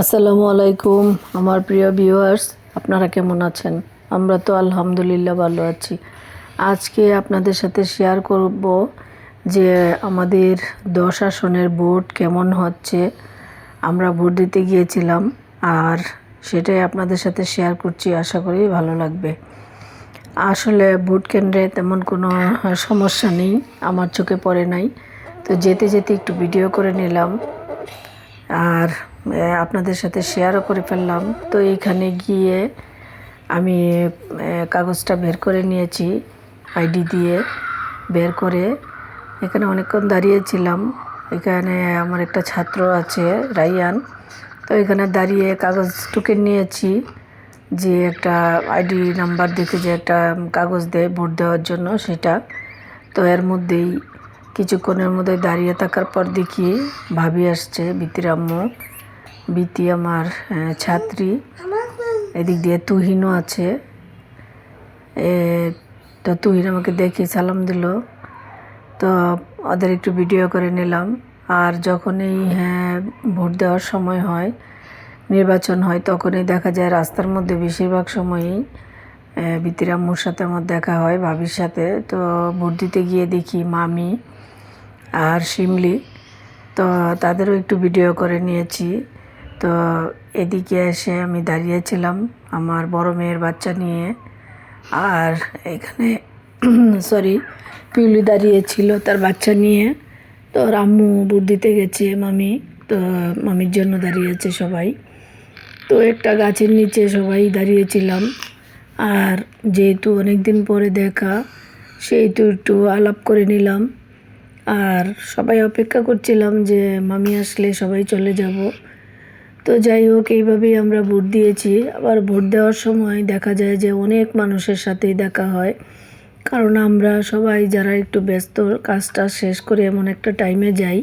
আসসালামু আলাইকুম, আমার প্রিয় ভিউয়ার্স আপনারা কেমন আছেন? আমরা তো আলহামদুলিল্লাহ ভালো আছি। আজকে আপনাদের সাথে শেয়ার করব যে আমাদের দশ আসনের ভোট কেমন হচ্ছে। আমরা ভোট দিতে গিয়েছিলাম আর সেটাই আপনাদের সাথে শেয়ার করছি, আশা করি ভালো লাগবে। আসলে ভোট কেন্দ্রে তেমন কোনো সমস্যা নেই, আমার চোখে পড়ে নাই। তো যেতে যেতে একটু ভিডিও করে নিলাম। আর আপনাদের সাথে শেয়ারও করে ফেললাম। তো এইখানে গিয়ে আমি কাগজটা বের করে নিয়েছি আইডি দিয়ে বের করে। এখানে অনেকক্ষণ দাঁড়িয়েছিলাম। এখানে আমার একটা ছাত্র আছে, রাইয়ান। তো এখানে দাঁড়িয়ে কাগজ টুকে নিয়েছি যে একটা আইডি নাম্বার দেখে যে একটা কাগজ দেয়, ভোট দেওয়ার জন্য সেটা। তো এর মধ্যেই কিছুক্ষণের মধ্যে দাঁড়িয়ে থাকার পর দেখি ভাবি আসছে, বিতির আম্মু। বিতি আমার ছাত্রী। এদিক দিয়ে তুহিনও আছে। তো তুহিন আমাকে দেখি সালাম দিল। তো ওদের একটু ভিডিও করে নিলাম। আর যখনই হ্যাঁ ভোট দেওয়ার সময় হয়, নির্বাচন হয়, তখনই দেখা যায় রাস্তার মধ্যে বেশিরভাগ সময়ই বিতির আম্মুর সাথে আমার দেখা হয়, ভাবির সাথে। তো ভোট দিতে গিয়ে দেখি মামি আর শিমলি। তো তাদেরও একটু ভিডিও করে নিয়েছি। তো এদিকে এসে আমি দাঁড়িয়েছিলাম আমার বড় মেয়ের বাচ্চা নিয়ে। আর এখানে সরি পিউলি দাঁড়িয়েছিল তার বাচ্চা নিয়ে। তো রাম্মু ভোট দিতে গেছে মামি। তো মামির জন্য দাঁড়িয়েছে সবাই। তো একটা গাছের নিচে সবাই দাঁড়িয়েছিলাম আর যেহেতু অনেক দিন পরে দেখা, সেহেতু একটু আলাপ করে নিলাম। আর সবাই অপেক্ষা করছিলাম যে মামি আসলে সবাই চলে যাব। তো যাই হোক, এইভাবেই আমরা ভোট দিয়েছি। আবার ভোট দেওয়ার সময় দেখা যায় যে অনেক মানুষের সাথেই দেখা হয়। কারণ আমরা সবাই যারা একটু ব্যস্ত, কাজটা শেষ করে এমন একটা টাইমে যাই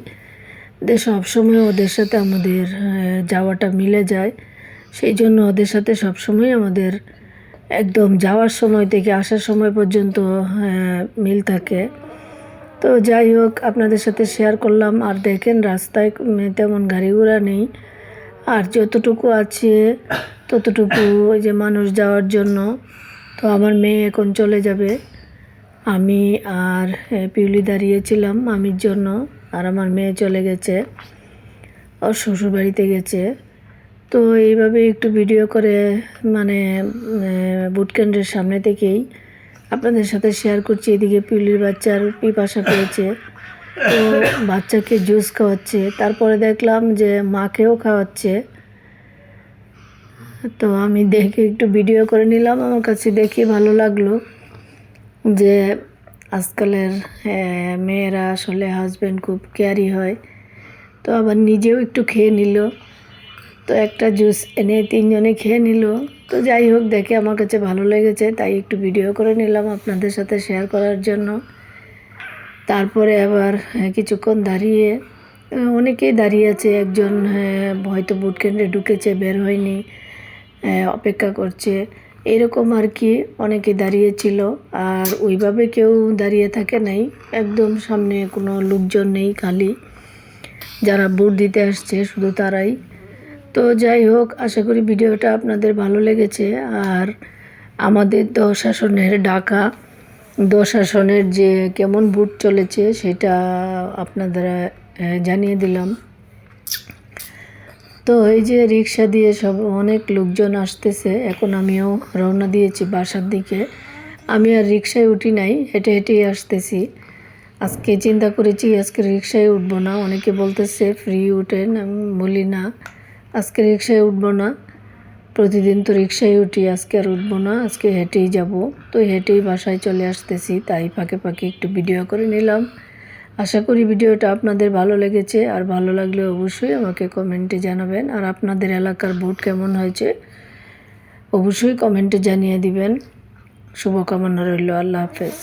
যে সবসময় ওদের সাথে আমাদের যাওয়াটা মিলে যায়। সেই জন্য ওদের সাথে সবসময় আমাদের একদম যাওয়ার সময় থেকে আসার সময় পর্যন্ত মিল থাকে। তো যাই হোক, আপনাদের সাথে শেয়ার করলাম। আর দেখেন, রাস্তায় তেমন গাড়ি ঘোড়া নেই। আর যতটুকু আছে, ততটুকু ওই যে মানুষ যাওয়ার জন্য। তো আমার মেয়ে এখন চলে যাবে। আমি আর পিউলি দাঁড়িয়েছিলাম মামির জন্য। আর আমার মেয়ে চলে গেছে। ওর শ্বশুর বাড়িতে গেছে। তো এইভাবে একটু ভিডিও করে মানে বুট কেন্দ্রের সামনে থেকেই আপনাদের সাথে শেয়ার করছি এদিকে পিউলির বাচ্চার পিপাসা পেয়েছে। তো বাচ্চাকে জুস খাওয়াচ্ছে। তারপরে দেখলাম যে মাকেও খাওয়াচ্ছে। তো আমি দেখে একটু ভিডিও করে নিলাম আমার কাছে দেখে ভালো লাগল যে আজকালের আহ, মেয়েরা আসলে হাজব্যান্ড খুব কেয়ারি হয়। তো আবার নিজেও একটু খেয়ে নিল। তো একটা জুস এনে তিনজনে খেয়ে নিল। তো যাই হোক দেখে আমার কাছে ভালো লেগেছে তাই একটু ভিডিও করে নিলাম আপনাদের সাথে শেয়ার করার জন্য। তারপরে আবার আহ, কিছুক্ষণ দাঁড়িয়ে অনেকেই দাঁড়িয়ে আছে একজন আহ, হয়তো বুট কেন্দ্রে ঢুকেছে বের হয়নি আহ, অপেক্ষা করছে। এরকম আর কি অনেকে দাঁড়িয়েছিল আর ওইভাবে কেউ দাঁড়িয়ে থাকে নাই একদম সামনে কোনো লোকজন নেই খালি। যারা বুট দিতে আসছে শুধু তারাই। তো যাই হোক, আশা করি ভিডিওটা আপনাদের ভালো লেগেছে। আর আমাদের দশ আসনের ডাকা দশ আসনের যে কেমন ভোট চলেছে সেটা আপনাদের জানিয়ে দিলাম। তো এই যে রিক্সা দিয়ে সব অনেক লোকজন আসতেছে, এখন আমিও রওনা দিয়েছি বাসার দিকে। আমি আর রিক্সায় উঠি নাই, হেঁটে হেঁটেই আসতেছি। আজকে চিন্তা করেছি, আজকে রিক্সায় উঠবো না। অনেকে বলতেছে, ফ্রি, উঠেন? আমি বলি, না। আজকে রিক্সায় উঠবো না। প্রতিদিন তো রিক্সায় উঠি, আজকে আর উঠবো না, আজকে হেঁটেই যাব। তো হেঁটেই বাসায় চলে আসতেছি, তাই ফাঁকে ফাঁকে একটু ভিডিও করে নিলাম। আশা করি ভিডিওটা আপনাদের ভালো লেগেছে, আর ভালো লাগলে অবশ্যই আমাকে কমেন্টে জানাবেন। আর আপনাদের এলাকার ভোট কেমন হয়েছে, অবশ্যই কমেন্টে জানিয়ে দিবেন। শুভকামনা রইল, আল্লাহ হাফেজ।